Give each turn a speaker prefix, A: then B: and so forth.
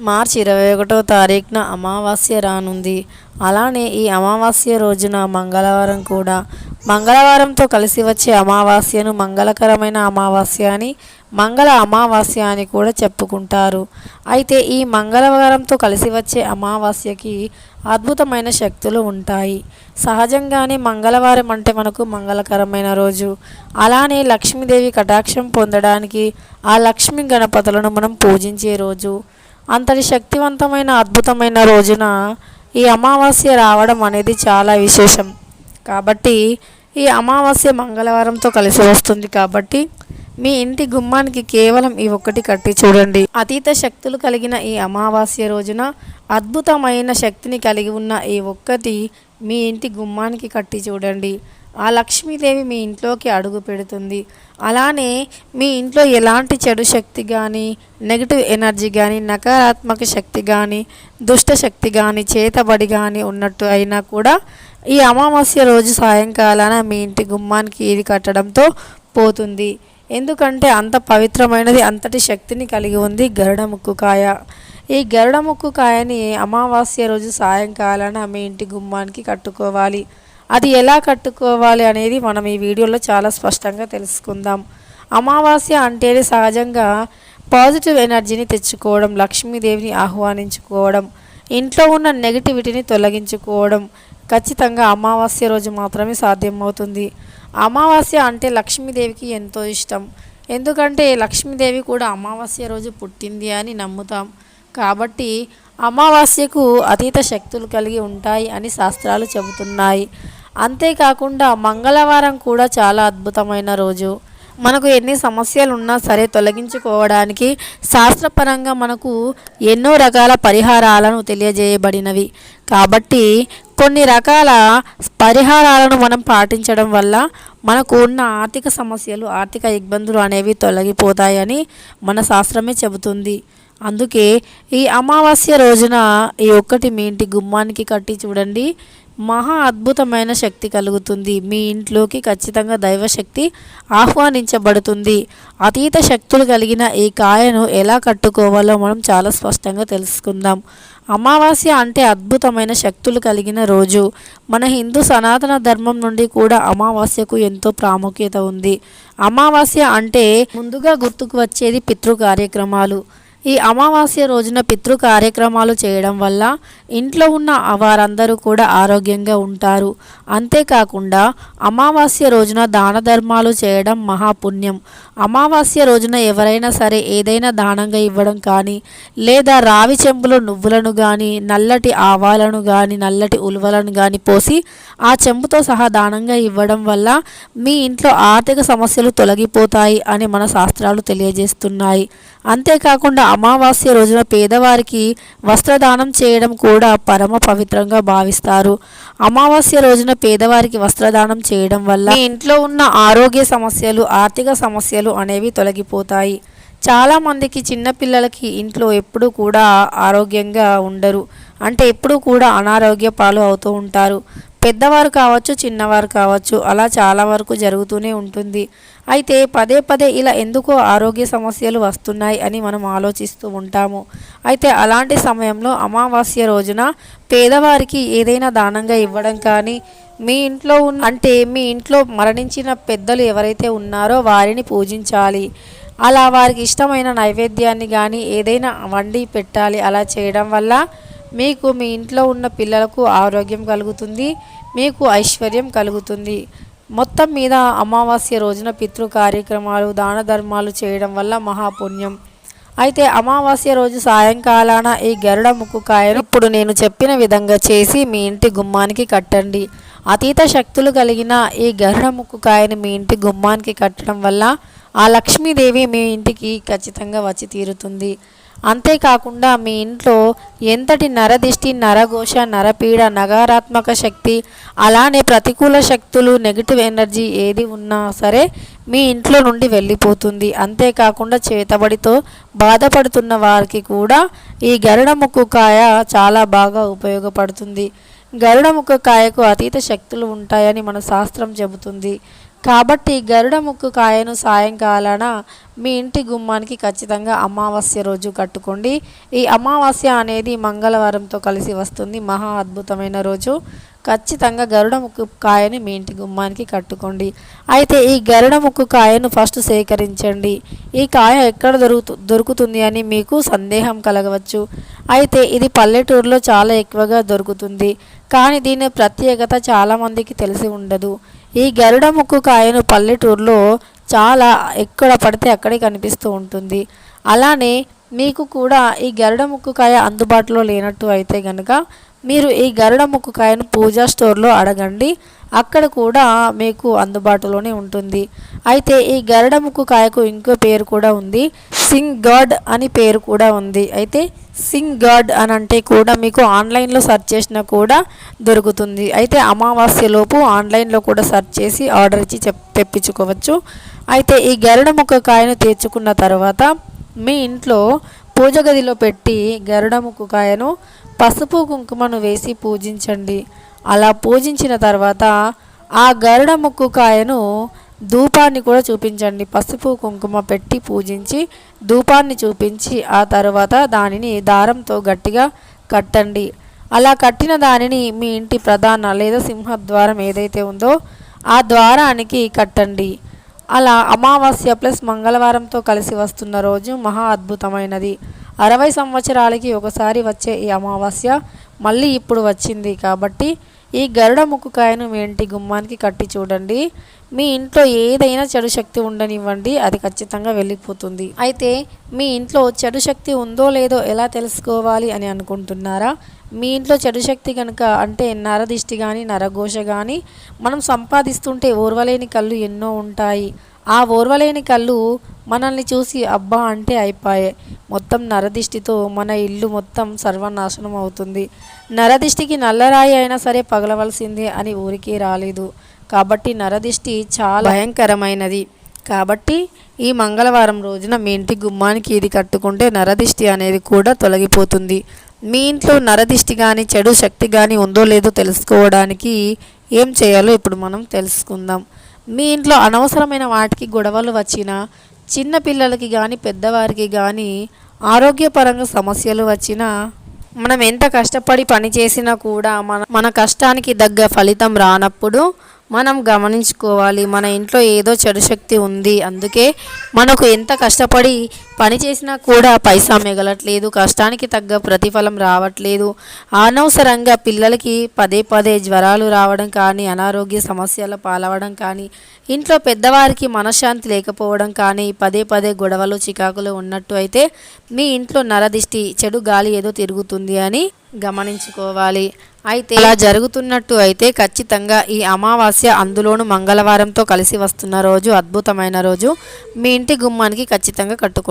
A: మార్చి ఇరవై ఒకటో తారీఖున అమావాస్య రానుంది. అలానే ఈ అమావాస్య రోజున మంగళవారం కూడా. మంగళవారంతో కలిసి వచ్చే అమావాస్యను మంగళకరమైన అమావాస్య అని మంగళ అమావాస్య అని కూడా చెప్పుకుంటారు. అయితే ఈ మంగళవారంతో కలిసి వచ్చే అమావాస్యకి అద్భుతమైన శక్తులు ఉంటాయి. సహజంగానే మంగళవారం అంటే మనకు మంగళకరమైన రోజు. అలానే లక్ష్మీదేవి కటాక్షం పొందడానికి ఆ లక్ష్మీ గణపతులను మనం పూజించే రోజు. అంతటి శక్తివంతమైన అద్భుతమైన రోజున ఈ అమావాస్య రావడం అనేది చాలా విశేషం. కాబట్టి ఈ అమావాస్య మంగళవారంతో కలిసి వస్తుంది కాబట్టి మీ ఇంటి గుమ్మానికి కేవలం ఈ ఒక్కటి కట్టి చూడండి. అతీత శక్తులు కలిగిన ఈ అమావాస్య రోజున అద్భుతమైన శక్తిని కలిగి ఉన్న ఈ ఒక్కటి మీ ఇంటి గుమ్మానికి కట్టి చూడండి. ఆ లక్ష్మీదేవి మీ ఇంట్లోకి అడుగు పెడుతుంది. అలానే మీ ఇంట్లో ఎలాంటి చెడు శక్తి కానీ నెగిటివ్ ఎనర్జీ కానీ నకారాత్మక శక్తి కానీ దుష్ట శక్తి కానీ చేతబడి కానీ ఉన్నట్టు అయినా కూడా ఈ అమావాస్య రోజు సాయంకాలాన మీ ఇంటి గుమ్మానికి ఇది కట్టడంతో పోతుంది. ఎందుకంటే అంత పవిత్రమైనది అంతటి శక్తిని కలిగి ఉంది గరుడ ముక్కుకాయ ఈ గరుడ ముక్కుకాయని అమావాస్య రోజు సాయంకాలాన మీ ఇంటి గుమ్మానికి కట్టుకోవాలి. అది ఎలా కట్టుకోవాలి అనేది మనం ఈ వీడియోలో చాలా స్పష్టంగా తెలుసుకుందాం. అమావాస్య అంటేనే సహజంగా పాజిటివ్ ఎనర్జీని తెచ్చుకోవడం లక్ష్మీదేవిని ఆహ్వానించుకోవడం ఇంట్లో ఉన్న నెగిటివిటీని తొలగించుకోవడం ఖచ్చితంగా అమావాస్య రోజు మాత్రమే సాధ్యమవుతుంది. అమావాస్య అంటే లక్ష్మీదేవికి ఎంతో ఇష్టం. ఎందుకంటే లక్ష్మీదేవి కూడా అమావాస్య రోజు పుట్టింది అని నమ్ముతాం. కాబట్టి అమావాస్యకు అతీత శక్తులు కలిగి ఉంటాయి అని శాస్త్రాలు చెబుతున్నాయి. అంతేకాకుండా మంగళవారం కూడా చాలా అద్భుతమైన రోజు. మనకు ఎన్ని సమస్యలు ఉన్నా సరే తొలగించుకోవడానికి శాస్త్రపరంగా మనకు ఎన్నో రకాల పరిహారాలను తెలియజేయబడినవి. కాబట్టి కొన్ని రకాల పరిహారాలను మనం పాటించడం వల్ల మనకు ఉన్న ఆర్థిక సమస్యలు ఆర్థిక ఇబ్బందులు అనేవి తొలగిపోతాయని మన శాస్త్రమే చెబుతుంది. అందుకే ఈ అమావాస్య రోజున ఈ ఒక్కటి మీ ఇంటి గుమ్మానికి కట్టి చూడండి. మహా అద్భుతమైన శక్తి కలుగుతుంది. మీ ఇంట్లోకి ఖచ్చితంగా దైవశక్తి ఆహ్వానించబడుతుంది. అతీత శక్తులు కలిగిన ఈ కాయను ఎలా కట్టుకోవాలో మనం చాలా స్పష్టంగా తెలుసుకుందాం. అమావాస్య అంటే అద్భుతమైన శక్తులు కలిగిన రోజు. మన హిందూ సనాతన ధర్మం నుండి కూడా అమావాస్యకు ఎంతో ప్రాముఖ్యత ఉంది. అమావాస్య అంటే ముందుగా గుర్తుకు వచ్చేది పితృ కార్యక్రమాలు. ఈ అమావాస్య రోజున పితృ కార్యక్రమాలు చేయడం వల్ల ఇంట్లో ఉన్న వారందరూ కూడా ఆరోగ్యంగా ఉంటారు. అంతేకాకుండా అమావాస్య రోజున దాన ధర్మాలు చేయడం మహాపుణ్యం. అమావాస్య రోజున ఎవరైనా సరే ఏదైనా దానంగా ఇవ్వడం కానీ లేదా రావి చెంబులో నువ్వులను కానీ నల్లటి ఆవాలను కానీ నల్లటి ఉలువలను కానీ పోసి ఆ చెంబుతో సహా దానంగా ఇవ్వడం వల్ల మీ ఇంట్లో ఆర్థిక సమస్యలు తొలగిపోతాయి అని మన శాస్త్రాలు తెలియజేస్తున్నాయి. అంతేకాకుండా అమావాస్య రోజున పేదవారికి వస్త్రదానం చేయడం కూడా పరమ పవిత్రంగా భావిస్తారు. అమావాస్య రోజున పేదవారికి వస్త్రదానం చేయడం వల్ల మీ ఇంట్లో ఉన్న ఆరోగ్య సమస్యలు ఆర్థిక సమస్యలు అనేవి తొలగిపోతాయి. చాలామందికి చిన్నపిల్లలకి ఇంట్లో ఎప్పుడూ కూడా ఆరోగ్యంగా ఉండరు. అంటే ఎప్పుడూ కూడా అనారోగ్య పాలు అవుతూ ఉంటారు. పెద్దవారు కావచ్చు చిన్నవారు కావచ్చు అలా చాలా వరకు జరుగుతూనే ఉంటుంది. అయితే పదే పదే ఇలా ఎందుకో ఆరోగ్య సమస్యలు వస్తున్నాయి అని మనం ఆలోచిస్తూ ఉంటాము. అయితే అలాంటి సమయంలో అమావాస్య రోజున పేదవారికి ఏదైనా దానంగా ఇవ్వడం కానీ మీ ఇంట్లో ఉన్న అంటే మీ ఇంట్లో మరణించిన పెద్దలు ఎవరైతే ఉన్నారో వారిని పూజించాలి. అలా వారికి ఇష్టమైన నైవేద్యాన్ని కానీ ఏదైనా వండి పెట్టాలి. అలా చేయడం వల్ల మీకు మీ ఇంట్లో ఉన్న పిల్లలకు ఆరోగ్యం కలుగుతుంది మీకు ఐశ్వర్యం కలుగుతుంది. మొత్తం మీద అమావాస్య రోజున పితృ కార్యక్రమాలు దాన ధర్మాలు చేయడం వల్ల మహాపుణ్యం. అయితే అమావాస్య రోజు సాయంకాలాన ఈ గరుడ ముక్కుకాయను ఇప్పుడు నేను చెప్పిన విధంగా చేసి మీ ఇంటి గుమ్మానికి కట్టండి. అతీత శక్తులు కలిగిన ఈ గరుడ ముక్కుకాయని మీ ఇంటి గుమ్మానికి కట్టడం వల్ల ఆ లక్ష్మీదేవి మీ ఇంటికి ఖచ్చితంగా వచ్చి తీరుతుంది. అంతేకాకుండా మీ ఇంట్లో ఎంతటి నరదిష్టి నరఘోష నరపీడ నకారాత్మక శక్తి అలానే ప్రతికూల శక్తులు నెగిటివ్ ఎనర్జీ ఏది ఉన్నా సరే మీ ఇంట్లో నుండి వెళ్ళిపోతుంది. అంతేకాకుండా చేతబడితో బాధపడుతున్న వారికి కూడా ఈ గరుడ ముక్కు కాయ చాలా బాగా ఉపయోగపడుతుంది. గరుడ ముక్క కాయకు అతీత శక్తులు ఉంటాయని మన శాస్త్రం చెబుతుంది. కాబట్టి గరుడ ముక్కు కాయను సాయంకాలాన మీ ఇంటి గుమ్మానికి ఖచ్చితంగా అమావాస్య రోజు కట్టుకోండి. ఈ అమావాస్య అనేది మంగళవారంతో కలిసి వస్తుంది. మహా అద్భుతమైన రోజు. ఖచ్చితంగా గరుడ ముక్కు కాయని మీ ఇంటి గుమ్మానికి కట్టుకోండి. అయితే ఈ గరుడ ముక్కు కాయను ఫస్ట్ సేకరించండి. ఈ కాయ ఎక్కడ దొరుకుతు దొరుకుతుంది అని మీకు సందేహం కలగవచ్చు. అయితే ఇది పల్లెటూరులో చాలా ఎక్కువగా దొరుకుతుంది. కానీ దీని ప్రత్యేకత చాలామందికి తెలిసి ఉండదు. ఈ గరుడ ముక్కు కాయను పల్లెటూరులో చాలా ఎక్కడ పడితే అక్కడే కనిపిస్తూ ఉంటుంది. అలానే మీకు కూడా ఈ గరుడ ముక్కు కాయ అందుబాటులో లేనట్టు అయితే కనుక మీరు ఈ గరుడ ముక్కు కాయను పూజా స్టోర్లో అడగండి. అక్కడ కూడా మీకు అందుబాటులోనే ఉంటుంది. అయితే ఈ గరుడ ముక్కు కాయకు ఇంకో పేరు కూడా ఉంది. సింగ్ గాడ్ అని పేరు కూడా ఉంది. అయితే సింగ్ గాడ్ అని అంటే కూడా మీకు ఆన్లైన్లో సెర్చ్ చేసినా కూడా దొరుకుతుంది. అయితే అమావాస్యలోపు ఆన్లైన్లో కూడా సెర్చ్ చేసి ఆర్డర్ ఇచ్చి చెప్ తెప్పించుకోవచ్చు. అయితే ఈ గరుడ ముక్క కాయను తెచ్చుకున్న తర్వాత మీ ఇంట్లో పూజ గదిలో పెట్టి గరుడ ముక్కు కాయను పసుపు కుంకుమను వేసి పూజించండి. అలా పూజించిన తర్వాత ఆ గరుడ ముక్కు కాయను ధూపాన్ని కూడా చూపించండి. పసుపు కుంకుమ పెట్టి పూజించి ధూపాన్ని చూపించి ఆ తర్వాత దానిని దారంతో గట్టిగా కట్టండి. అలా కట్టిన దానిని మీ ఇంటి ప్రధాన లేదా సింహద్వారం ఏదైతే ఉందో ఆ ద్వారానికి కట్టండి. అలా అమావాస్య ప్లస్ మంగళవారంతో కలిసి వస్తున్న రోజు మహా అద్భుతమైనది. అరవై సంవత్సరాలకి ఒకసారి వచ్చే ఈ అమావాస్య మళ్ళీ ఇప్పుడు వచ్చింది కాబట్టి ఈ గరుడ ముక్కుకాయను మీ ఇంటి గుమ్మానికి కట్టి చూడండి. మీ ఇంట్లో ఏదైనా చెడు శక్తి ఉండనివ్వండి అది ఖచ్చితంగా వెళ్ళిపోతుంది. అయితే మీ ఇంట్లో చెడు శక్తి ఉందో లేదో ఎలా తెలుసుకోవాలి అని అనుకుంటున్నారా? మీ ఇంట్లో చెడు శక్తి కనుక అంటే నరదిష్టి కానీ నరఘోష కానీ మనం సంపాదిస్తుంటే ఓర్వలేని కళ్ళు ఎన్నో ఉంటాయి. ఆ ఓర్వలేని కళ్ళు మనల్ని చూసి అబ్బా అంటే అయిపోయాయి మొత్తం నరదిష్టితో మన ఇల్లు మొత్తం సర్వనాశనం అవుతుంది. నరదిష్టికి నల్లరాయి అయినా సరే పగలవలసిందే అని ఊరికే రాలేదు. కాబట్టి నరదిష్టి చాలా భయంకరమైనది. కాబట్టి ఈ మంగళవారం రోజున మీ ఇంటి గుమ్మానికి ఇది కట్టుకుంటే నరదిష్టి అనేది కూడా తొలగిపోతుంది. మీ ఇంట్లో నరదిష్టి కానీ చెడు శక్తి కానీ ఉందో లేదో తెలుసుకోవడానికి ఏం చేయాలో ఇప్పుడు మనం తెలుసుకుందాం. మీ ఇంట్లో అనవసరమైన వాటికి గొడవలు వచ్చినా చిన్న పిల్లలకి కానీ పెద్దవారికి కానీ ఆరోగ్యపరంగా సమస్యలు వచ్చినా మనం ఎంత కష్టపడి పని చేసినా కూడా మన మన కష్టానికి తగ్గ ఫలితం రానప్పుడు మనం గమనించుకోవాలి. మన ఇంట్లో ఏదో చెడు శక్తి ఉంది. అందుకే మనకు ఎంత కష్టపడి పని చేసినా కూడా పైసా మిగలట్లేదు. కష్టానికి తగ్గ ప్రతిఫలం రావట్లేదు. అనవసరంగా పిల్లలకి పదే పదే జ్వరాలు రావడం కానీ అనారోగ్య సమస్యల పాలవడం కానీ ఇంట్లో పెద్దవారికి మనశ్శాంతి లేకపోవడం కానీ పదే పదే గొడవలు చికాకులు ఉన్నట్టు అయితే మీ ఇంట్లో నరదిష్టి చెడు గాలి ఏదో తిరుగుతుంది అని గమనించుకోవాలి. అయితే ఇలా జరుగుతున్నట్టు అయితే ఖచ్చితంగా ఈ అమావాస్య అందులోను మంగళవారంతో కలిసి వస్తున్న రోజు అద్భుతమైన రోజు. మీ ఇంటి గుమ్మానికి ఖచ్చితంగా కట్టుకోండి.